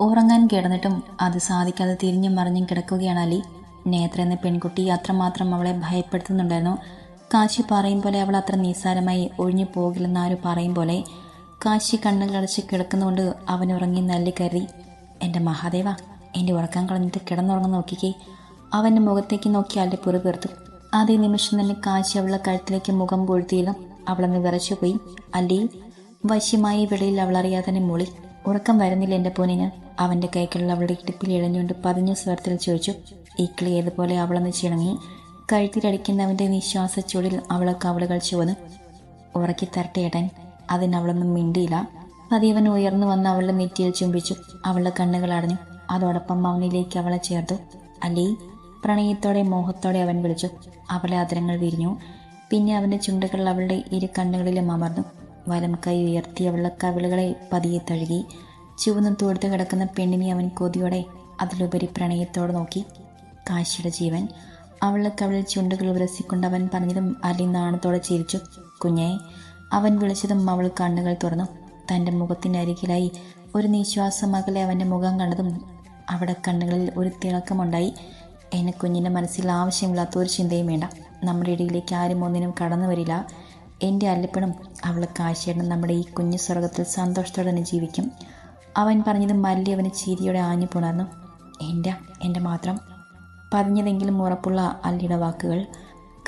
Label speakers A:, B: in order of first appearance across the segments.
A: ഉറങ്ങാൻ കിടന്നിട്ടും അത് സാധിക്കാതെ തിരിഞ്ഞും മറിഞ്ഞും കിടക്കുകയാണ് അലി. നേത്ര എന്ന പെൺകുട്ടി അത്രമാത്രം അവളെ ഭയപ്പെടുത്തുന്നുണ്ടായിരുന്നു. കാശി പറയും പോലെ അവൾ അത്ര നിസ്സാരമായി ഒഴിഞ്ഞു പോകില്ലെന്ന് ആര് പറയും പോലെ കാശി കണ്ണുകളടച്ച് കിടക്കുന്നുകൊണ്ട് അവൻ ഉറങ്ങി നല്ലി കയറി എന്റെ മഹാദേവ എന്റെ ഉറക്കം കളഞ്ഞിട്ട് കിടന്നുറങ്ങി നോക്കിക്കേ. അവന്റെ മുഖത്തേക്ക് നോക്കി അല്ലെ പുറ പേർത്തു അതേ നിമിഷം തന്നെ കാശി അവളുടെ കഴുത്തിലേക്ക് മുഖം പൊഴുത്തിയില്ല വിറച്ചു പോയി. അല്ലി വശ്യമായി വെളിയിൽ അവൾ അറിയാതെ തന്നെ മൂളി. ഉറക്കം വരുന്നില്ല എന്റെ പോനിന് അവന്റെ കൈകളിൽ അവളുടെ ഇടുപ്പിൽ ഇഴഞ്ഞുകൊണ്ട് പതിഞ്ഞ സ്വരത്തിൽ ചോദിച്ചു ഈ കിളി ഏതുപോലെ അവളൊന്ന് ചിണങ്ങി? കഴുത്തിലടിക്കുന്നവന്റെ നിശ്വാസ ചൂടിൽ അവളെ കവളുകൾ ചുവന്ന്. ഉറക്കി തരട്ടെ ഏട്ടൻ അതിനവളൊന്നും മിണ്ടിയില്ല. പതിയവൻ ഉയർന്നു വന്ന് അവളുടെ നെറ്റിയിൽ ചുംബിച്ചു. അവളുടെ കണ്ണുകൾ അടഞ്ഞു. അതോടൊപ്പം മൗനിലേക്ക് അവളെ ചേർത്തു. അല്ലേ പ്രണയത്തോടെ മോഹത്തോടെ അവൻ വിളിച്ചു. അവളെ അതിരങ്ങൾ വിരിഞ്ഞു. പിന്നെ അവന്റെ ചുണ്ടുകൾ അവളുടെ ഇരു കണ്ണുകളിലും അമർന്നു. വലം കൈ ഉയർത്തി അവളുടെ കവിളുകളെ പതിയെ തഴുകി. ചുവന്നും തോടുത്ത് കിടക്കുന്ന പെണ്ണിനെ അവൻ കൊതിയോടെ അതിലുപരി പ്രണയത്തോടെ നോക്കി. കാശിയുടെ ജീവൻ. അവളുടെ കവിളിൽ ചുണ്ടുകൾ ഉരസിക്കൊണ്ട് അവൻ പറഞ്ഞതും അലി നാണത്തോടെ ചിരിച്ചു. കുഞ്ഞെ അവൻ വിളിച്ചതും അവൾ കണ്ണുകൾ തുറന്നു. തന്റെ മുഖത്തിനരികിലായി ഒരു നിശ്വാസം അകലെ അവന്റെ മുഖം കണ്ടതും അവിടെ കണ്ണുകളിൽ ഒരു തിളക്കമുണ്ടായി. എന്നെ കുഞ്ഞിന്റെ മനസ്സിൽ ആവശ്യമില്ലാത്ത ഒരു ചിന്തയും വേണ്ട. നമ്മുടെ ഇടയിലേക്ക് ആരും ഒന്നിനും കടന്നു വരില്ല. എന്റെ അല്ലപ്പണം അവളെ കാശിയിടണം നമ്മുടെ ഈ കുഞ്ഞു സ്വർഗത്തിൽ സന്തോഷത്തോടെ തന്നെ ജീവിക്കും. അവൻ പറഞ്ഞത് മല്ലി അവന് ചിരിയോടെ ആഞ്ഞു പുണർന്നു. എന്റെ എന്റെ മാത്രം. പറഞ്ഞതെങ്കിലും ഉറപ്പുള്ള അല്ലിയുടെ വാക്കുകൾ.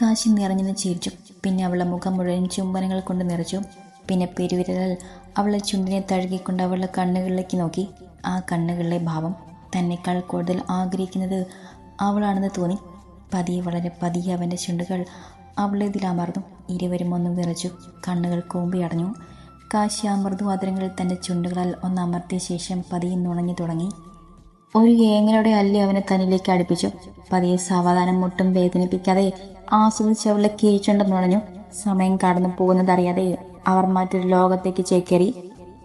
A: കാശി നിറഞ്ഞെന്ന് ചിരിച്ചു. പിന്നെ അവളുടെ മുഖം മുഴുവൻ ചുംബനങ്ങൾ കൊണ്ട് നിറച്ചു. പിന്നെ പെരുവിരൽ അവളെ ചുണ്ടിനെ തഴുകിക്കൊണ്ട് അവളുടെ കണ്ണുകളിലേക്ക് നോക്കി. ആ കണ്ണുകളിലെ ഭാവം തന്നെക്കാൾ കൂടുതൽ ആഗ്രഹിക്കുന്നത് അവളാണെന്ന് തോന്നി. പതിയെ വളരെ പതിയെ അവന്റെ ചുണ്ടുകൾ അവളെ ഇതിലമർന്നു ഇരുവരും ഒന്നും നിറച്ചു കണ്ണുകൾ കൂമ്പി അടഞ്ഞു കാശി ആ മൃദുവാദരങ്ങളിൽ തന്റെ ചുണ്ടുകളാൽ ഒന്ന് അമർത്തിയ ശേഷം പതിയെ നുണഞ്ഞു തുടങ്ങി. ഒരു ഏങ്ങലോടെ അല്ലി അവനെ തന്നിലേക്ക് അടുപ്പിച്ചു. പതിയെ സാവധാനം മുട്ടും വേദനിപ്പിക്കാതെ ആസ്വദിച്ച് അവളെ കീഴ്ച്ചുണ്ട് നുണഞ്ഞു. സമയം കടന്നു പോകുന്നതറിയാതെ അവർ മറ്റൊരു ലോകത്തേക്ക് ചേക്കേറി.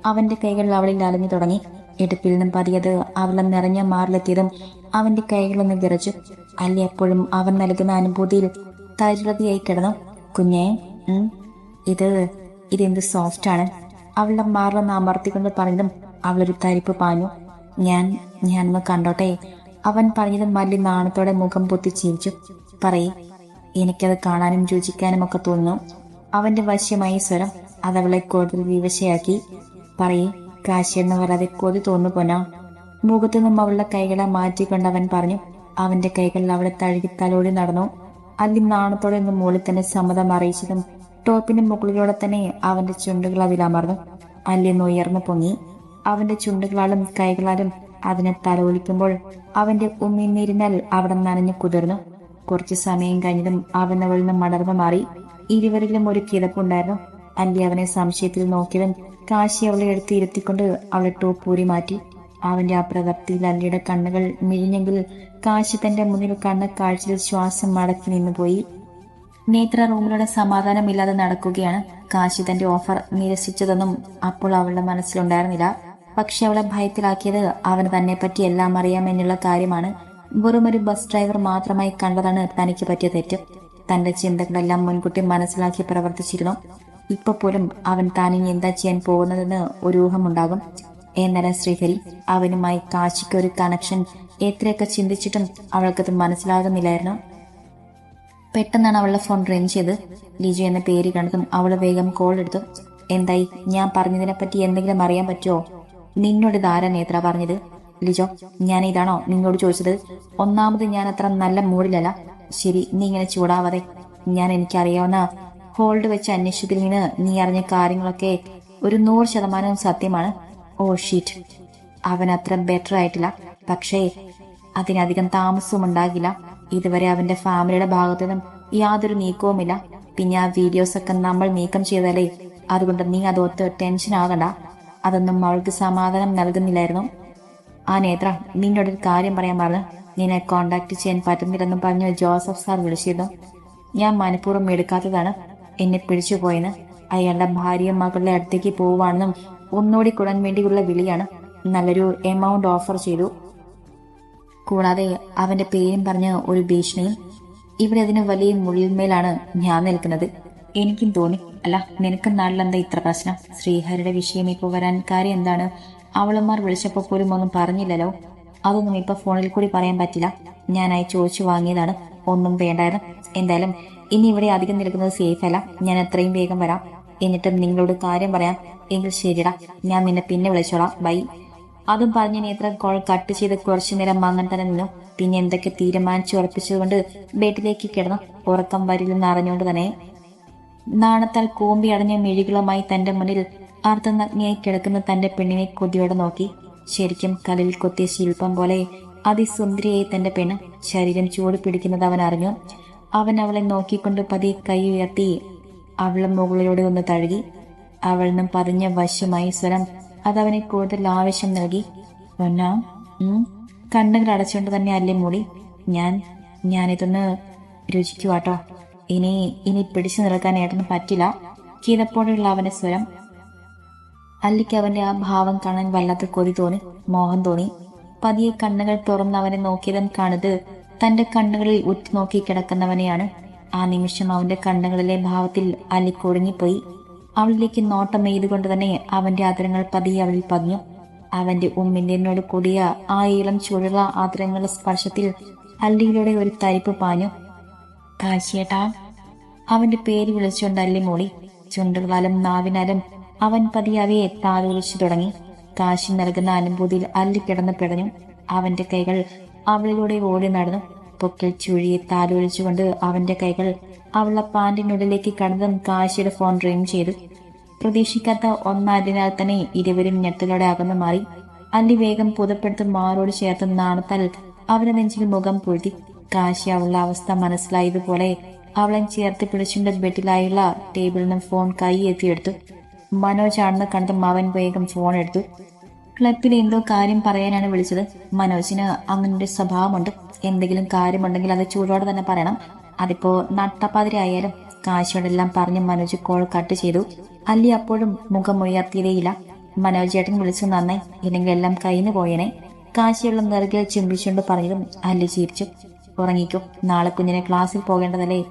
A: അവന്റെ കൈകൾ അവളിൽ അലഞ്ഞു തുടങ്ങി. ഇടുപ്പിൽ നിന്നും പതിയത് അവളെ നിറഞ്ഞ മാറിലെത്തിയതും അവന്റെ കൈകളൊന്ന് വിറച്ചു. അല്ലി എപ്പോഴും അവൻ നൽകുന്ന അനുഭൂതിയിൽ തരുളതിയായി കിടന്നു. കുഞ്ഞേ ഇത് ഇതെന്ത് സോഫ്റ്റ് ആണ്? അവളുടെ മാറിലൊന്ന് അമർത്തിക്കൊണ്ട് പറഞ്ഞതും അവളൊരു തരിപ്പ് പാഞ്ഞു. ഞാൻ ഞാനൊന്ന് കണ്ടോട്ടെ? അവൻ പറഞ്ഞതും മല്ലി നാണത്തോടെ മുഖം പൊത്തി ചിരിച്ചു. പറയേ എനിക്കത് കാണാനും രുചിക്കാനും ഒക്കെ തോന്നുന്നു. അവന്റെ വശ്യമായ സ്വരം അതവളെ കൂടുതൽ വിവശയാക്കി. പറയേ കാശിയെന്ന് പറയാതെ കൊതി തോന്നു പോനാ മുഖത്തു നിന്നും അവളുടെ കൈകളെ മാറ്റിക്കൊണ്ട് അവൻ പറഞ്ഞു അവന്റെ കൈകളിൽ അവളെ തഴുകി തലോടി നടന്നു. അല്ലി നാണത്തോടെ നിന്ന് മുകളിൽ തന്നെ സമ്മതം അറിയിച്ചതും ടോപ്പിന് മുകളിലൂടെ തന്നെ അവന്റെ ചുണ്ടുകൾ അതിലമർന്നു അല്ലെന്ന് ഉയർന്നു പൊങ്ങി. അവന്റെ ചുണ്ടുകളാലും കൈകളാലും അതിനെ തലോലിക്കുമ്പോൾ അവന്റെ ഉമ്മിന്നിരുന്നാൽ അവിടെ നനഞ്ഞു കുതിർന്നു. കുറച്ചു സമയം കഴിഞ്ഞതും അവൻ അവളിൽ നിന്ന് മാറി. ഇരുവരിലും ഒരു കിടപ്പുണ്ടായിരുന്നു അല്ലി അവനെ സംശയത്തിൽ നോക്കിയതും കാശി അവളെ എടുത്ത് ഇരുത്തിക്കൊണ്ട് അവളെ ടോപ്പൂരി മാറ്റി. അവന്റെ ആ പ്രവൃത്തിയിൽ അല്ലിയുടെ കണ്ണുകൾ മിഴിഞ്ഞെങ്കിൽ കാശി തന്റെ മുന്നിൽ കണ്ണ് കാഴ്ചയിൽ ശ്വാസം മടക്കി നിന്നുപോയി. നേത്ര റൂമിലൂടെ സമാധാനമില്ലാതെ നടക്കുകയാണ് കാശി തന്റെ ഓഫർ നിരസിച്ചതെന്നും അപ്പോൾ അവളുടെ മനസ്സിലുണ്ടായിരുന്നില്ല. പക്ഷെ അവളെ ഭയത്തിലാക്കിയത് അവന് തന്നെ പറ്റി എല്ലാം അറിയാമെന്നുള്ള കാര്യമാണ്. വെറും ഒരു ബസ് ഡ്രൈവർ മാത്രമായി കണ്ടതാണ് തനിക്ക് പറ്റിയ തെറ്റ്. തന്റെ ചിന്തകളെല്ലാം മുൻകൂട്ടി മനസ്സിലാക്കി പ്രവർത്തിച്ചിരുന്നു. ഇപ്പൊ പോലും അവൻ താനിനി എന്താ ചെയ്യാൻ പോകുന്നതെന്ന് ഒരു ഊഹമുണ്ടാകും. എന്നാലും ശ്രീഹരി അവനുമായി കാശിക്ക് ഒരു കണക്ഷൻ എത്രയൊക്കെ ചിന്തിച്ചിട്ടും അവൾക്കത് മനസ്സിലാകുന്നില്ലായിരുന്നു. പെട്ടെന്നാണ് അവളുടെ ഫോൺ റിങ് ചെയ്ത് ലിജു എന്ന പേര് കണ്ടതും അവൾ വേഗം കോൾ എടുത്തു. എന്തായി? ഞാൻ പറഞ്ഞതിനെ പറ്റി എന്തെങ്കിലും അറിയാൻ പറ്റുമോ നിന്നോട് ഇതാരാ നേത്ര പറഞ്ഞത്? ലിജോ ഞാൻ ഇതാണോ നിന്നോട് ചോദിച്ചത്? ഒന്നാമത് ഞാൻ അത്ര നല്ല മൂഡിലല്ല. ശരി നീ ഇങ്ങനെ ചൂടാവാതെ. ഞാൻ എനിക്കറിയാവുന്ന ഹോൾഡ് വെച്ച് അന്വേഷിച്ചതിൽ നിന്ന് നീ അറിഞ്ഞ കാര്യങ്ങളൊക്കെ ഒരു നൂറ് ശതമാനവും സത്യമാണ്. ഓ ഷീറ്റ് അവൻ അത്ര ബെറ്റർ ആയിട്ടില്ല. പക്ഷേ അതിനധികം താമസവും ഉണ്ടാകില്ല. ഇതുവരെ അവന്റെ ഫാമിലിയുടെ ഭാഗത്തു നിന്നും യാതൊരു നീക്കവുമില്ല. പിന്നെ ആ വീഡിയോസ് ഒക്കെ നമ്മൾ നീക്കം ചെയ്താലേ അതുകൊണ്ട് നീ അതൊത്ത് ടെൻഷൻ ആകണ്ട. അതൊന്നും അവൾക്ക് സമാധാനം നൽകുന്നില്ലായിരുന്നു. ആ നേത്ര നിന്നോട് ഒരു കാര്യം പറയാൻ പറഞ്ഞു നിന്നെ കോണ്ടാക്ട് ചെയ്യാൻ പറ്റുന്നില്ലെന്നും പറഞ്ഞു ജോസഫ് സാർ വിളിച്ചിരുന്നു. ഞാൻ മനഃപൂർവം എടുക്കാത്തതാണ്. എന്നെ പിടിച്ചു പോയെന്ന്. അയാളുടെ ഭാര്യയും മകളുടെ അടുത്തേക്ക് പോവുകയാണെന്നും ഒന്നുകൂടി കൂടാൻ വേണ്ടിയുള്ള വിളിയാണ്. നല്ലൊരു എമൗണ്ട് ഓഫർ ചെയ്തു. കൂടാതെ അവന്റെ പേരും പറഞ്ഞ ഒരു ഭീഷണിയും ഇവിടെ അതിന് വലിയ മുള്ളിന്മേലാണ് ഞാൻ നിൽക്കുന്നത്. എനിക്കും തോന്നി അല്ല നിനക്ക് നാട്ടിലെന്താ ഇത്ര പ്രശ്നം? ശ്രീഹരിയുടെ വിഷയം ഇപ്പോൾ വരാൻ കാര്യം എന്താണ്? അവളന്മാർ വിളിച്ചപ്പോൾ പോലും ഒന്നും പറഞ്ഞില്ലല്ലോ. അതൊന്നും ഇപ്പൊ ഫോണിൽ കൂടി പറയാൻ പറ്റില്ല. ഞാനായി ചോദിച്ചു വാങ്ങിയതാണ്. ഒന്നും വേണ്ടായിരുന്നു. എന്തായാലും ഇനി ഇവിടെ അധികം നിൽക്കുന്നത് സേഫ് അല്ല. ഞാൻ എത്രയും വേഗം വരാം. എന്നിട്ട് നിങ്ങളോട് കാര്യം പറയാം. എങ്കിൽ ശരിടാ ഞാൻ നിന്നെ പിന്നെ വിളിച്ചോളാം. ബൈ. അതും പറഞ്ഞ് നേത്ര കോൾ കട്ട് ചെയ്ത് കുറച്ചു നേരം മങ്ങാൻ തന്നെ നിന്നു. പിന്നെ എന്തൊക്കെ തീരുമാനിച്ചു ഉറപ്പിച്ചുകൊണ്ട് ബെഡിലേക്ക് കിടന്നു. ഉറക്കം വരില്ലെന്ന് അറിഞ്ഞുകൊണ്ട് തന്നെ നാണത്താൽ കൂമ്പി അടഞ്ഞ മിഴികളുമായി തന്റെ മുന്നിൽ അർദ്ധനഗ്നിയായി കിടക്കുന്ന തന്റെ പെണ്ണിനെ കൊതിയോടെ നോക്കി. ശരിക്കും കലിൽ കൊത്തിയ ശില്പം പോലെ അതിസുന്ദരിയായി തന്റെ പെണ് ശരീരം ചൂട് പിടിക്കുന്നത് അവൻ അറിഞ്ഞു. അവൻ അവളെ നോക്കിക്കൊണ്ട് പതിയെ കൈ ഉയർത്തി അവളെ മുകളിലൂടെ ഒന്ന് തഴുകി. അവളിനും പതിഞ്ഞ വശ്യമായി സ്വരം അതവനെ കൂടുതൽ ആവശ്യം നൽകി. പൊന്നാ കണ്ണുകൾ അടച്ചുകൊണ്ട് തന്നെ അല്ലേ മൂളി? ഞാൻ ഞാനിതൊന്ന് രുചിക്കുവാട്ടോ. ഇനി ഇനി പിടിച്ചു നിൽക്കാൻ ഏട്ടന് പറ്റില്ല. കീതപ്പോടെയുള്ള അവന്റെ സ്വരം. അല്ലിക്ക് അവന്റെ ആ ഭാവം കാണാൻ വല്ലാത്ത കൊതി തോന്നി മോഹം തോന്നി. പതിയെ കണ്ണുകൾ തുറന്ന് അവനെ നോക്കിയതും കാണുന്നത് തന്റെ കണ്ണുകളിൽ ഉറ്റുനോക്കി കിടക്കുന്നവനെയാണ്. ആ നിമിഷം അവന്റെ കണ്ണുകളിലെ ഭാവത്തിൽ അല്ലി കുടുങ്ങിപ്പോയി അവളിലേക്ക് നോട്ടം എയ്തുകൊണ്ട് തന്നെ അവന്റെ ആദരങ്ങൾ പതിയെ അവളിൽ പതിഞ്ഞു. അവന്റെ ഉമ്മിന്റെന്നോട് കൂടിയ ആ ഇളം ചുഴല ആദരങ്ങളുടെ സ്പർശത്തിൽ അല്ലിയിലൂടെ ഒരു തരിപ്പ് പാഞ്ഞു. കാശിയേട്ടാ അവന്റെ പേര് വിളിച്ചുകൊണ്ട് അല്ലി മൂളി. ചുണ്ടുകളാലും നാവിനാലും അവൻ പതിയെ അവയെ താലോലിച്ചു തുടങ്ങി. കാശി നൽകുന്ന അനുഭൂതിയിൽ അല്ലി കിടന്നു പിടഞ്ഞു. അവന്റെ കൈകൾ അവളിലൂടെ ഓടി നടന്നു. പൊക്കിൽ ചുഴിയെ താലോലിച്ചുകൊണ്ട് അവന്റെ കൈകൾ അവളുടെ പാൻറിനുള്ളിലേക്ക് കടന്നും കാശിയുടെ ഫോൺ റിങ് ചെയ്തു. പ്രതീക്ഷിക്കാത്ത ഒന്നായതിനാൽ തന്നെ ഇരുവരും ഞെട്ടലോടെ അകന്നു മാറി. അല്ലി വേഗം പുതപ്പെടുത്ത് മാറോട് ചേർത്ത് നാണത്താൽ അവരെ നെഞ്ചിൽ മുഖം പൊഴുതി. കാശി അവളുടെ അവസ്ഥ മനസ്സിലായതുപോലെ അവളെ ചേർത്ത് പിടിച്ചുകൊണ്ട് ബെഡിലായുള്ള ടേബിളിൽ ഫോൺ കൈ എത്തിയെടുത്തു. മനോജ് ആണെന്ന് കണ്ടതും അവൻ വേഗം ഫോൺ എടുത്തു. ക്ലബിൽ എന്തോ കാര്യം പറയാനാണ് വിളിച്ചത്. മനോജിന് അങ്ങനെ ഒരു സ്വഭാവമുണ്ട്. എന്തെങ്കിലും കാര്യമുണ്ടെങ്കിൽ അത് ചൂടോടെ തന്നെ പറയണം. അതിപ്പോ നട്ടപ്പാതിരി ആയാലും കാശോടെല്ലാം പറഞ്ഞ് മനോജ് കോൾ കട്ട് ചെയ്തു. അല്ലി അപ്പോഴും മുഖം ഉയർത്തിയതേയില്ല. മനോജ് ചേട്ടൻ വിളിച്ചു നന്നായി. ഇല്ലെങ്കിൽ എല്ലാം കയ്യിന്ന് പോയനെ. കാശിയുള്ള നിറകിൽ ചുംബിച്ചുകൊണ്ട് പറഞ്ഞതും അല്ലി ചിരിച്ചു. ഉറങ്ങിക്കും. നാളെ കുഞ്ഞിനെ ക്ലാസ്സിൽ പോകേണ്ടതല്ലേ?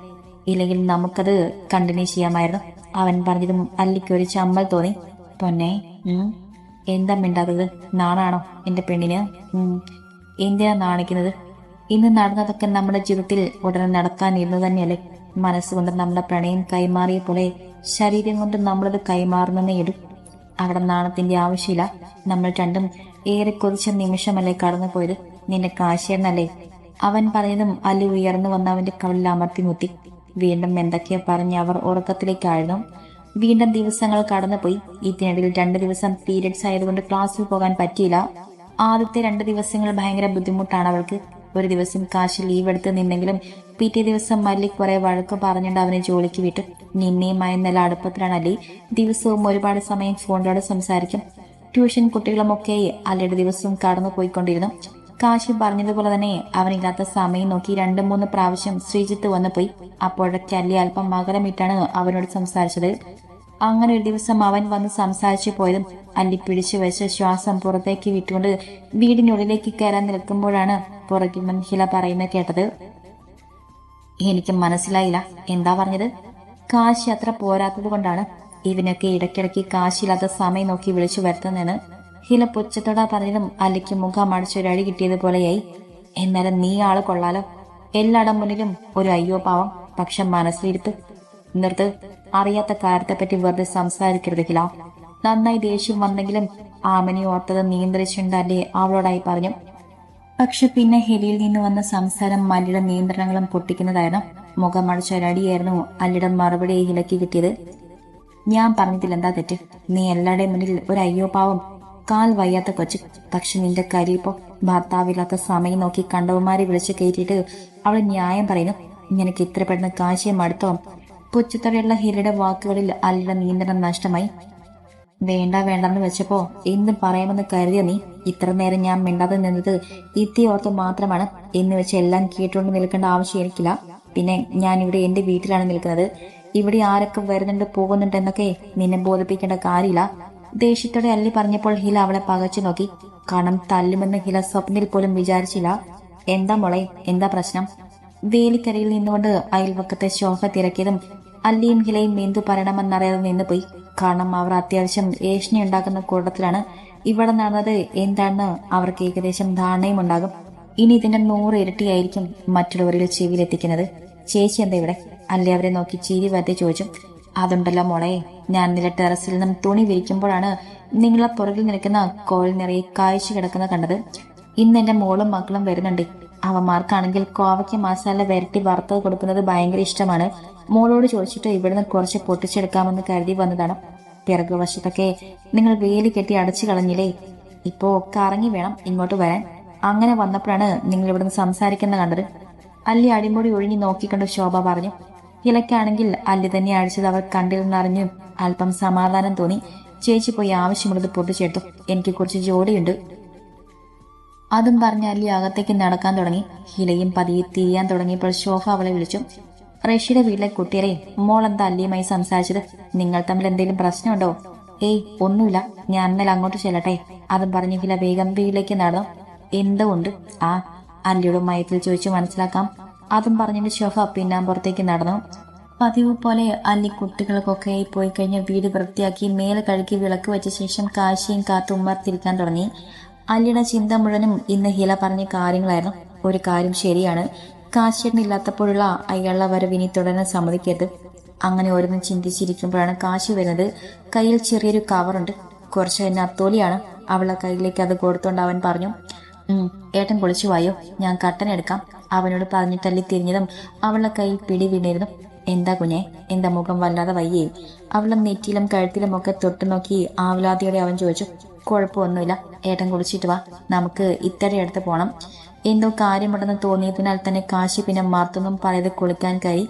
A: ഇല്ലെങ്കിൽ നമുക്കത് കണ്ടിന്യൂ ചെയ്യാമായിരുന്നു. അവൻ പറഞ്ഞതും അല്ലിക്ക് ഒരു ചമ്മൽ തോന്നി. പൊന്നെ എന്താ മിണ്ടാത്തത്? നാണാണോ എന്റെ പെണ്ണിന്? എന്തിനാ നാണിക്കുന്നത്? ഇന്ന് നടന്നതൊക്കെ നമ്മുടെ ജീവിതത്തിൽ ഉടനെ നടക്കാനിരുന്നു തന്നെയല്ലേ? മനസ്സുകൊണ്ട് നമ്മുടെ പ്രണയം കൈമാറിയ പോലെ ശരീരം കൊണ്ട് നമ്മളത് കൈമാറുന്നേ ഇടും അവിടെ നാണത്തിന്റെ ആവശ്യമില്ല. നമ്മൾ രണ്ടും ഏറെ കൊതിച്ച നിമിഷമല്ലേ കടന്നു പോയത് നിന്റെ കാശേന്നല്ലേ അവൻ പറഞ്ഞതും അല്ലു ഉയർന്നു വന്ന അവന്റെ കവളിൽ അമർത്തി മുത്തി വീണ്ടും എന്തൊക്കെയോ പറഞ്ഞ് അവർ ഉറക്കത്തിലേക്കായിരുന്നു. വീണ്ടും ദിവസങ്ങൾ കടന്നുപോയി. ഇതിനിടയിൽ രണ്ട് ദിവസം പീരിയഡ്സ് ആയതുകൊണ്ട് ക്ലാസ്സിൽ പോകാൻ പറ്റിയില്ല. ആദ്യത്തെ രണ്ട് ദിവസങ്ങൾ ഭയങ്കര ബുദ്ധിമുട്ടാണ് അവൾക്ക്. ഒരു ദിവസം കാശ് ലീവ് എടുത്ത് നിന്നെങ്കിലും പിറ്റേ ദിവസം മല്ലി കുറെ വഴക്ക് പറഞ്ഞുകൊണ്ട് അവനെ ജോലിക്ക് വിട്ടു. നിന്നെയുമായി നല്ല അടുപ്പത്തിലാണ് അല്ലി ദിവസവും ഒരുപാട് സമയം ഫോണിലൂടെ സംസാരിക്കും. ട്യൂഷൻ കുട്ടികളുമൊക്കെ അല്ലയുടെ ദിവസവും കടന്നു പോയിക്കൊണ്ടിരുന്നു കാശി പറഞ്ഞതുപോലെ തന്നെ അവനില്ലാത്ത സമയം നോക്കി രണ്ട് മൂന്ന് പ്രാവശ്യം ശ്രീജിത്ത് വന്നു പോയി അപ്പോഴൊക്കെ അല്ലെ അല്പം മകരമിട്ടാണ് അവനോട് സംസാരിച്ചത്. അങ്ങനെ ഒരു ദിവസം അവൻ വന്ന് സംസാരിച്ചു പോയതും അല്ലി പിടിച്ചു വെച്ച് ശ്വാസം പുറത്തേക്ക് വിട്ടുകൊണ്ട് വീടിനുള്ളിലേക്ക് കയറാൻ നിൽക്കുമ്പോഴാണ് പുറകിൽ മൻഹില പറയുന്നത് കേട്ടത്. എനിക്ക് മനസ്സിലായില്ല. എന്താ പറഞ്ഞത്? കാശി അത്ര പോരാത്തത് കൊണ്ടാണ് ഇവനൊക്കെ ഇടയ്ക്കിടയ്ക്ക് കാശില്ലാത്ത സമയം നോക്കി വിളിച്ചു വരുത്തുന്നതെന്ന് ഹില പുച്ഛത്തോടാ പറഞ്ഞതും അല്ലയ്ക്ക് മുഖം അടിച്ചൊരടി കിട്ടിയതുപോലെയായി. എന്നാലും നീ ആൾ കൊള്ളാലോ. എല്ലാടം മുന്നിലും ഒരു അയ്യോ പാവം. പക്ഷെ മനസ്സിലിരുത്ത് നിർത്ത്. അറിയാത്ത കാര്യത്തെപ്പറ്റി വെറുതെ സംസാരിക്കരുത് ഹില. നന്നായി ദേഷ്യം വന്നെങ്കിലും ആമനി ഓർത്തത് നിയന്ത്രിച്ചുണ്ടല്ലേ അവളോടായി പറഞ്ഞു. പക്ഷെ പിന്നെ ഹെലിയിൽ നിന്ന് വന്ന സംസാരം മല്ലിയുടെ നിയന്ത്രണങ്ങളും പൊട്ടിക്കുന്നതായിരുന്നു. മുഖമടച്ച ഒരടിയായിരുന്നു അല്ലിയുടെ മറുപടി ഹിലക്ക് കിട്ടിയത്. ഞാൻ പറഞ്ഞതിൽ എന്താ തെറ്റ്? നീ എല്ലാവരുടെയും മുന്നിൽ ഒരു അയ്യോ പാവം കാൽ വയ്യാത്ത കൊച്ചു പക്ഷെ നിന്റെ കരിയിപ്പോ ഭർത്താവില്ലാത്ത സമയം നോക്കി കണ്ടവന്മാരെ വിളിച്ച് കയറ്റിയിട്ട് അവൾ ന്യായം പറയുന്നു നിനക്ക് ഇത്ര പെട്ടെന്ന് കാശിയെ മടുത്തോ? പുച്ചത്തോടെയുള്ള ഹിരയുടെ വാക്കുകളിൽ അല്ലിയുടെ നിയന്ത്രണം നഷ്ടമായി. വേണ്ട വേണ്ടെന്ന് വെച്ചപ്പോ എന്ത് പറയാമെന്ന് കരുതിയ നീ ഇത്ര നേരം ഞാൻ മിണ്ടാതെ നിന്നത് ഇത്തി ഓർത്ത് മാത്രമാണ് എന്ന് വെച്ച് എല്ലാം കേട്ടുകൊണ്ട് നിൽക്കേണ്ട ആവശ്യം എനിക്കില്ല. പിന്നെ ഞാൻ ഇവിടെ എന്റെ വീട്ടിലാണ് നിൽക്കുന്നത്. ഇവിടെ ആരൊക്കെ വരുന്നുണ്ട് പോകുന്നുണ്ട് എന്നൊക്കെ നിന്നെ ബോധിപ്പിക്കേണ്ട കാര്യമില്ല. ദേഷ്യത്തോടെ അല്ലി പറഞ്ഞപ്പോൾ ഹില അവളെ പകച്ചു നോക്കി. കാണം തല്ലുമെന്ന് ഹില സ്വപ്നിൽ പോലും വിചാരിച്ചില്ല. എന്താ മോളെ? എന്താ പ്രശ്നം? വേലിക്കരയിൽ നിന്നുകൊണ്ട് അയൽവക്കത്തെ ശോഭ തിരക്കിയതും അല്ലിയും ഹിലയും എന്തു പറയണമെന്നറിയാതെ നിന്നുപോയി. കാരണം അവർ അത്യാവശ്യം ഏഷണി ഉണ്ടാക്കുന്ന കൂട്ടത്തിലാണ്. ഇവിടെ നടന്നത് എന്താണെന്ന് അവർക്ക് ഏകദേശം ധാരണയും ഉണ്ടാകും ഇനി ഇതിന്റെ നൂറ് ഇരട്ടിയായിരിക്കും മറ്റുള്ളവരിൽ ചെവിയിലെത്തിക്കുന്നത്. ചേച്ചി എന്താ ഇവിടെ? അല്ലെ അവരെ നോക്കി ചിരി വരത്തെ ചോദിച്ചു. അതുണ്ടല്ലോ മോളെ. ഞാൻ നില ടെറസിൽ നിന്നും തുണി വിരിക്കുമ്പോഴാണ് നിങ്ങളെ പുറകിൽ നിൽക്കുന്ന കോൾ നിറയെ കാഴ്ച കിടക്കുന്ന കണ്ടത്. ഇന്ന് എന്റെ മോളും മക്കളും വരുന്നുണ്ട്. അവന്മാർക്കാണെങ്കിൽ കോവയ്ക്ക് മസാല വരട്ടി വറുത്തത് കൊടുക്കുന്നത് ഭയങ്കര ഇഷ്ടമാണ്. മോളോട് ചോദിച്ചിട്ട് ഇവിടുന്ന് കുറച്ച് പൊട്ടിച്ചെടുക്കാമെന്ന് കരുതി വന്നതാണ്. പിറകുവശത്തൊക്കെ നിങ്ങൾ വേലി കെട്ടി അടച്ചു കളഞ്ഞില്ലേ? ഇപ്പോ കറങ്ങി വേണം ഇങ്ങോട്ട് വരാൻ. അങ്ങനെ വന്നപ്പോഴാണ് നിങ്ങൾ ഇവിടുന്ന് സംസാരിക്കുന്ന കണ്ടത്. അല്ലി അടിമുടി ഒഴിഞ്ഞു നോക്കിക്കൊണ്ട് ശോഭ പറഞ്ഞു. ഇലക്കാണെങ്കിൽ അല്ലി തന്നെ അടിച്ചത് അവർ കണ്ടിൽ നിന്നറിഞ്ഞു അല്പം സമാധാനം തോന്നി. ചേച്ചി പോയി ആവശ്യമുള്ളത് പൊട്ടിച്ചെടുത്തു. എനിക്ക് കുറച്ച് ജോലിയുണ്ട്. അതും പറഞ്ഞ് അല്ലി അകത്തേക്ക് നടക്കാൻ തുടങ്ങി. ഹിലയും പതിയെ തിരിയാൻ തുടങ്ങിയപ്പോൾ ശോഭ അവളെ വിളിച്ചു. റഷ്യയുടെ വീട്ടിലെ കുട്ടികളെ മോൾ എന്താ അല്ലിയുമായി സംസാരിച്ചത്? നിങ്ങൾ തമ്മിൽ എന്തെങ്കിലും പ്രശ്നമുണ്ടോ? ഏയ് ഒന്നുമില്ല. ഞാൻ ഇന്നലെ അങ്ങോട്ട് ചെല്ലട്ടെ. അതും പറഞ്ഞ് ഹില വേഗം വീട്ടിലേക്ക് നടന്നു. എന്തോ ഉണ്ട്? ആ അല്ലിയുടെ മയത്തിൽ ചോദിച്ചു മനസ്സിലാക്കാം. അതും പറഞ്ഞിട്ട് ശോഭ പിന്നാമ്പുറത്തേക്ക് നടന്നു. പതിവ് പോലെ അല്ലി കുട്ടികൾക്കൊക്കെ പോയി കഴിഞ്ഞ് വീട് വൃത്തിയാക്കി മേലെ കഴുകി വിളക്ക് വെച്ച ശേഷം കാശിയും കാത്ത് ഉമ്മർത്തിരിക്കാൻ തുടങ്ങി. അല്ലിയുടെ ചിന്ത മുഴുവനും ഇന്ന് ഹില പറഞ്ഞ കാര്യങ്ങളായിരുന്നു. ഒരു കാര്യം ശരിയാണ്. കാശിയേട്ടൻ ഇല്ലാത്തപ്പോഴുള്ള അയാളുടെ വരവ് ഇനി തുടരാൻ സമ്മതിക്കരുത്. അങ്ങനെ ഓരോന്നും ചിന്തിച്ചിരിക്കുമ്പോഴാണ് കാശി വരുന്നത്. കയ്യിൽ ചെറിയൊരു കവറുണ്ട് കുറച്ച് എന്നെ അത്തോലിയാണ്. അവളെ കയ്യിലേക്ക് അത് കൊടുത്തോണ്ട് അവൻ പറഞ്ഞു ഏട്ടൻ പൊളിച്ചു വായോ? ഞാൻ കട്ടൻ എടുക്കാം. അവനോട് പറഞ്ഞു തള്ളി തിരിഞ്ഞതും അവളുടെ കയ്യിൽ പിടി വീണിരുന്നു എന്താ കുഞ്ഞെ? എന്താ മുഖം വല്ലാതെ വയ്യേ? അവളുടെ നെറ്റിയിലും കഴുത്തിലും ഒക്കെ തൊട്ടു നോക്കി ആവലാതിയോടെ അവൻ ചോദിച്ചു കുഴപ്പമൊന്നുമില്ല ഏട്ടൻ കുളിച്ചിട്ട് വാ നമുക്ക് ഇത്തരം അടുത്ത് പോണം. എന്തോ കാര്യമുണ്ടെന്ന് തോന്നിയതിനാൽ തന്നെ കാശി പിന്നെ മറത്തൊന്നും പറയാതെ കുളിക്കാൻ കയറി.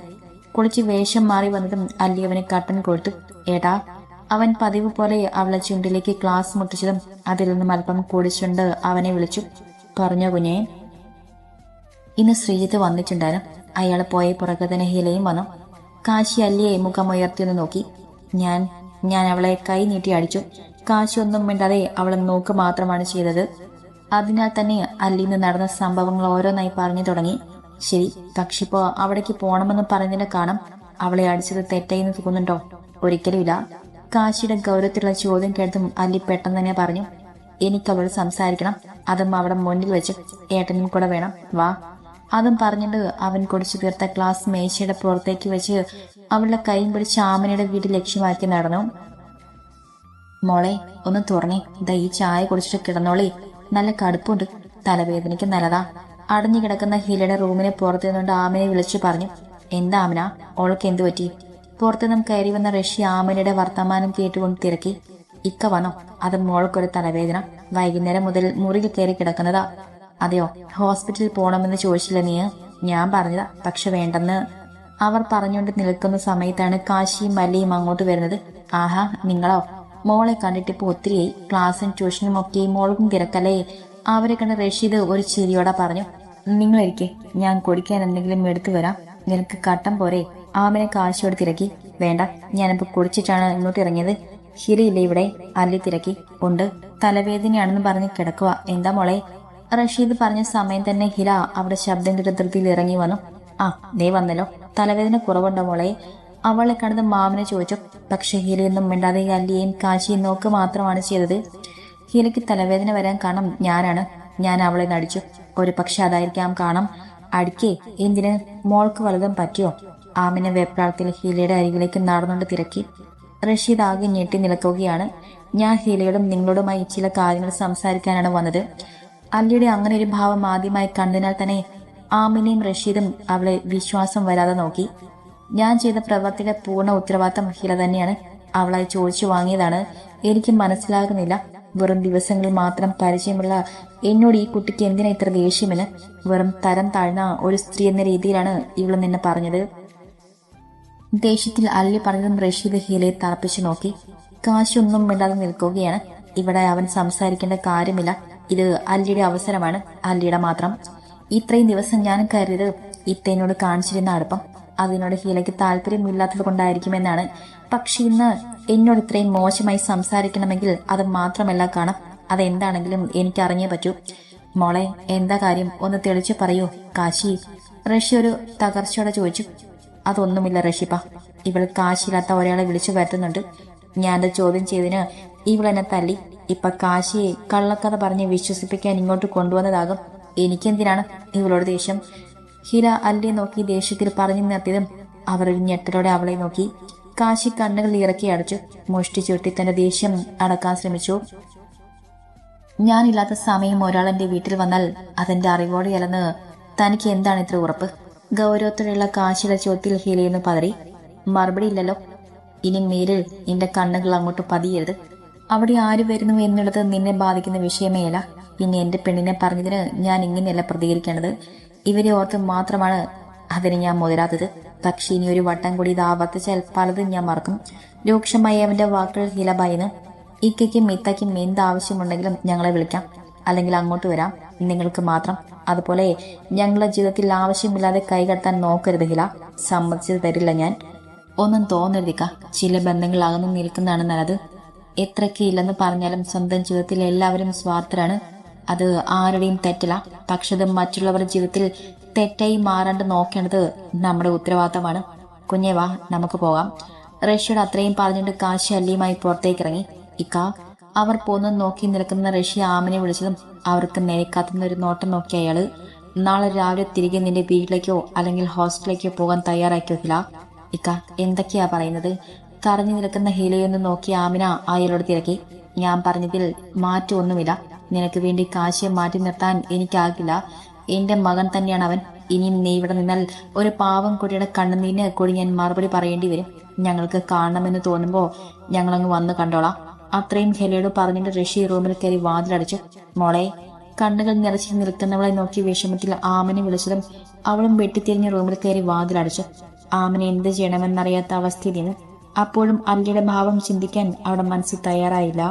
A: കുളിച്ച് വേഷം മാറി വന്നതും അല്ലി അവന് കട്ടൻ കൊടുത്തു ഏട്ടാ അവൻ പതിവ് പോലെ അവളെ ചുണ്ടിലേക്ക് ക്ലാസ് മുട്ടിച്ചതും അതിൽ നിന്നും അല്പം കുടിച്ചുണ്ട് അവനെ വിളിച്ചു. പറഞ്ഞു കുഞ്ഞേ? ഇന്ന് ശ്രീജിത്ത് വന്നിട്ടുണ്ടായിരുന്നു. അയാൾ പോയ പുറകെ ഹിലയും വന്നു. കാശി അല്ലിയെ മുഖം ഉയർത്തിയൊന്ന് നോക്കി. ഞാൻ ഞാൻ അവളെ കൈ നീട്ടി അടിച്ചു. കാശി ഒന്നും മിണ്ടാതെ അവളെ നോക്ക് മാത്രമാണ് ചെയ്തത്. അതിനാൽ തന്നെ അല്ലിന്ന് നടന്ന സംഭവങ്ങൾ ഓരോന്നായി പറഞ്ഞു തുടങ്ങി. ശരി പക്ഷിപ്പോ അവിടേക്ക് പോണമെന്ന് പറഞ്ഞതിനെ കാണാം. അവളെ അടിച്ചത് തെറ്റായിന്ന് തോന്നുന്നുണ്ടോ? ഒരിക്കലുമില്ല. കാശിയുടെ ഗൗരവത്തിലുള്ള ചോദ്യം കേട്ടതും അല്ലി പെട്ടെന്ന് തന്നെ പറഞ്ഞു. എനിക്ക് സംസാരിക്കണം. അതും അവിടെ മുന്നിൽ വെച്ച് ഏട്ടനും കൂടെ വേണം. വാ. അതും പറഞ്ഞിട്ട് അവൻ കുടിച്ചു തീർത്ത ഗ്ലാസ് മേശയുടെ പുറത്തേക്ക് വെച്ച് അവളുടെ കൈയും പിടിച്ച് ആമനയുടെ വീട് ലക്ഷ്യമാക്കി നടന്നു. മോളെ ഒന്ന് തുറന്നേ. ദാ ചായ കുടിച്ചിട്ട് കിടന്നോളേ. നല്ല കടുപ്പുണ്ട്. തലവേദനയ്ക്ക് നല്ലതാ. അടഞ്ഞു കിടക്കുന്ന ഹിലയുടെ റൂമിനെ പുറത്തു നിന്നുകൊണ്ട് ആമനെ വിളിച്ചു പറഞ്ഞു എന്താ ആമന? ഓൾക്ക് എന്തു പറ്റി? പുറത്തുനിന്നും കയറി വന്ന റഷ്യ ആമനയുടെ വർത്തമാനം കേട്ടുകൊണ്ട് തിരക്കി. ഇക്ക വന്നോ? അത് മോൾക്കൊരു തലവേദന. വൈകുന്നേരം മുതൽ മുറിയിൽ കയറി കിടക്കുന്നതാ. അതെയോ? ഹോസ്പിറ്റലിൽ പോണമെന്ന് ചോദിച്ചില്ല നീ? ഞാൻ പറഞ്ഞതാ. പക്ഷെ വേണ്ടെന്ന്. അവർ പറഞ്ഞുകൊണ്ട് നിൽക്കുന്ന സമയത്താണ് കാശിയും മല്ലിയും അങ്ങോട്ട് വരുന്നത്. ആഹാ നിങ്ങളോ? മോളെ കണ്ടിട്ട് കണ്ടിട്ടിപ്പോ ഒത്തിരിയായി. ക്ലാസ്സും ട്യൂഷനും ഒക്കെ മോൾക്കും തിരക്കല്ലേ? അവരെ കണ്ട് റഷീദ് ഒരു ചിരിയോടെ പറഞ്ഞു നിങ്ങളിരിക്കെ. ഞാൻ കുടിക്കാൻ എന്തെങ്കിലും എടുത്തു വരാം. നിനക്ക് കട്ടം പോരെ. ആമനെ കാശിയോട് തിരക്കി. വേണ്ട ഞാനിപ്പോ കുടിച്ചിട്ടാണ് ഇങ്ങോട്ട് ഇറങ്ങിയത്. ഹിരയില്ലേ ഇവിടെ? അല്ലി തിരക്കി. ഉണ്ട്. തലവേദനയാണെന്ന് പറഞ്ഞ് കിടക്കുക എന്താ മോളെ? റഷീദ് പറഞ്ഞ സമയം തന്നെ ഹില അവിടെ ശബ്ദം ധൃതിയിൽ ഇറങ്ങി വന്നു. ആ നീ വന്നല്ലോ. തലവേദന കുറവുണ്ടോ മോളെ? അവളെ കണ്ടത് മാമനെ ചോദിച്ചു. പക്ഷെ ഹിലയൊന്നും മിണ്ടാതെ അല്ലിയെയും കാശിയും നോക്ക് മാത്രമാണ് ചെയ്തത്. ഹിലയ്ക്ക് തലവേദന വരാൻ കാരണം ഞാനാണ്. ഞാൻ അവളെ നടിച്ചു. ഒരു പക്ഷെ അതായിരിക്കാം കാണാം അടിക്കേ എന്തിന്? മോൾക്ക് വലുതും പറ്റിയോ? ആമിനെ വെപ്രാളത്തിൽ ഹിലയുടെ അരികിലേക്ക് നടന്നുകൊണ്ട് തിരക്കി. റഷീദ് ആകെ ഞെട്ടി നിലക്കുകയാണ്. ഞാൻ ഹീലയോടും നിങ്ങളോടുമായി ചില കാര്യങ്ങൾ സംസാരിക്കാനാണ് വന്നത്. അല്ലിയുടെ അങ്ങനെ ഒരു ഭാവം ആദ്യമായി കണ്ടതിനാൽ തന്നെ ആമിനെയും റഷീദും അവളെ വിശ്വാസം വരാതെ നോക്കി. ഞാൻ ചെയ്ത പ്രവർത്തിയുടെ പൂർണ ഉത്തരവാദിത്തം ഹില തന്നെയാണ് അവളെ ചോദിച്ചു വാങ്ങിയതാണ്. എനിക്ക് മനസ്സിലാകുന്നില്ല. വെറും ദിവസങ്ങളിൽ മാത്രം പരിചയമുള്ള എന്നോട് ഈ കുട്ടിക്ക് എന്തിനാ ഇത്ര ദേഷ്യമെന്ന് വെറും തരം താഴ്ന്ന ഒരു സ്ത്രീ എന്ന രീതിയിലാണ് ഇവൾ നിന്നെ പറഞ്ഞത്. ദേഷ്യത്തിൽ അല്ലി പറഞ്ഞതും റഷീദ് ഹീലയെ തറപ്പിച്ചു നോക്കി. കാശൊന്നും മിണ്ടാതെ നിൽക്കുകയാണ്. ഇവിടെ അവൻ സംസാരിക്കേണ്ട കാര്യമില്ല. ഇത് അല്ലിയുടെ അവസരമാണ്. അല്ലിയുടെ മാത്രം. ഇത്രയും ദിവസം ഞാൻ കരുത് ഇത്തേനോട് കാണിച്ചിരുന്ന അടുപ്പം അതിനോട് ഹീലയ്ക്ക് താല്പര്യമില്ലാത്തത് കൊണ്ടായിരിക്കുമെന്നാണ്. പക്ഷെ ഇന്ന് എന്നോട് ഇത്രയും മോശമായി സംസാരിക്കണമെങ്കിൽ അത് മാത്രമല്ല കാണാം. അതെന്താണെങ്കിലും എനിക്ക് അറിഞ്ഞേ പറ്റൂ. മോളെ എന്താ കാര്യം? ഒന്ന് തെളിച്ചു പറയൂ. കാശി റഷ്യ ഒരു തകർച്ചയോടെ ചോദിച്ചു. അതൊന്നുമില്ല റഷിപ്പ ഇവൾ കാശില്ലാത്ത ഒരാളെ വിളിച്ചു വരുത്തുന്നുണ്ട്. ഞാൻ ചോദ്യം ചെയ്തതിന് ഇവളെന്നെ തല്ലി. ഇപ്പൊ കാശിയെ കള്ളക്കഥ പറഞ്ഞ് വിശ്വസിപ്പിക്കാൻ ഇങ്ങോട്ട് കൊണ്ടുവന്നതാകും. എനിക്കെന്തിനാണ് ഇവളോട് ദേഷ്യം? ഹിര അല്ലെ നോക്കി ദേഷ്യത്തിൽ പറഞ്ഞു നിർത്തിയതും അവർ ഒരു ഞെട്ടലോടെ അവളെ നോക്കി. കാശി കണ്ണുകൾ ഇറക്കി അടച്ചു. മുഷ്ടി ചുരുട്ടി തന്റെ ദേഷ്യം അടക്കാൻ ശ്രമിച്ചു. ഞാനില്ലാത്ത സമയം ഒരാൾ എന്റെ വീട്ടിൽ വന്നാൽ അതെന്റെ അറിവോടെയല്ലെന്ന് തനിക്ക് എന്താണ് ഇത്ര ഉറപ്പ്? ഗൗരവത്തോടെയുള്ള കാശിയുടെ ചോദ്യത്തിൽ ഹീലയെന്ന് പതറി. മറുപടി ഇല്ലല്ലോ. ഇനി മേലിൽ നിന്റെ കണ്ണുകൾ അങ്ങോട്ട് പതിയരുത്. അവിടെ ആര് വരുന്നു എന്നുള്ളത് നിന്നെ ബാധിക്കുന്ന വിഷയമേ അല്ല. പിന്നെ എന്റെ പെണ്ണിനെ പറഞ്ഞതിന് ഞാൻ ഇങ്ങനെയല്ല പ്രതികരിക്കേണ്ടത്. ഇവരെ ഓർത്ത് മാത്രമാണ് അതിന് ഞാൻ മുതലാത്തത്. പക്ഷെ ഇനി ഒരു വട്ടം കൂടി ഇത് ആവർത്തിച്ചാൽ ഞാൻ മറക്കും. രൂക്ഷമായി അവന്റെ വാക്കുകൾ ഹില ഭയന്ന് ഇക്കയ്ക്കും മിത്തയ്ക്കും എന്ത് ആവശ്യമുണ്ടെങ്കിലും ഞങ്ങളെ വിളിക്കാം. അല്ലെങ്കിൽ അങ്ങോട്ട് വരാം. നിങ്ങൾക്ക് മാത്രം. അതുപോലെ ഞങ്ങളുടെ ജീവിതത്തിൽ ആവശ്യമില്ലാതെ കൈകടത്താൻ നോക്കരുത് ഹില സമ്മതിച്ചു തരില്ല ഞാൻ. ഒന്നും തോന്നരുതിക്ക ചില ബന്ധങ്ങൾ അകന്നു നിൽക്കുന്നതാണ് നല്ലത്. എത്രയ്ക്ക് ഇല്ലെന്ന് പറഞ്ഞാലും സ്വന്തം ജീവിതത്തിൽ എല്ലാവരും സ്വാർത്ഥരാണ്. അത് ആരുടെയും തെറ്റല്ല. പക്ഷെ അത് മറ്റുള്ളവരുടെ ജീവിതത്തിൽ തെറ്റായി മാറാണ്ട് നോക്കേണ്ടത് നമ്മുടെ ഉത്തരവാദിത്തമാണ്. കുഞ്ഞേ വാ നമുക്ക് പോകാം. റഷ്യയുടെ അത്രയും പറഞ്ഞിട്ട് കാശി അല്ലിയുമായി പുറത്തേക്ക് ഇറങ്ങി ഇക്ക അവർ പോന്ന് നോക്കി നിൽക്കുന്ന റഷ്യ ആമനെ വിളിച്ചതും അവർക്ക് നേരെ ഒരു നോട്ടം നോക്കിയ അയാൾ നാളെ രാവിലെ തിരികെ നിന്റെ വീട്ടിലേക്കോ അല്ലെങ്കിൽ ഹോസ്റ്റലിലേക്കോ പോകാൻ തയ്യാറാക്കിയോ ഹില? ഇക്ക എന്തൊക്കെയാ പറയുന്നത്? കറഞ്ഞു നിൽക്കുന്ന ഹീലയൊന്ന് നോക്കി ആമിന അയാളോട് തിരക്കി. ഞാൻ പറഞ്ഞതിൽ മാറ്റമൊന്നുമില്ല. നിനക്ക് വേണ്ടി കാശിയെ മാറ്റി നിർത്താൻ എനിക്കാകില്ല. എന്റെ മകൻ തന്നെയാണ് അവൻ. ഇനിയും നീ ഇവിടെ നിന്നാൽ ഒരു പാവം കുട്ടിയുടെ കണ്ണുനീരിന് കൂടി ഞാൻ മറുപടി പറയേണ്ടി വരും. ഞങ്ങൾക്ക് കാണണമെന്ന് തോന്നുമ്പോൾ ഞങ്ങളങ്ങ് വന്ന് കണ്ടോളാം. അത്രയും ഹെലയോട് പറഞ്ഞിട്ട് ഋഷി റൂമിൽ കയറി വാതിലടച്ചു. മോളെ കണ്ണുകൾ നിറച്ച് നിൽക്കുന്നവളെ നോക്കി വിഷമത്തിൽ ആമനെ വിളിച്ചതും അവളും വെട്ടിത്തിരിഞ്ഞ് റൂമിൽ കയറി വാതിലടച്ചു. ആമനെ എന്ത് ചെയ്യണമെന്നറിയാത്ത അവസ്ഥയിൽ നിന്ന് അപ്പോഴും അല്ലിയുടെ ഭാവം ചിന്തിക്കാൻ അവിടെ മനസ്സ് തയ്യാറായില്ല.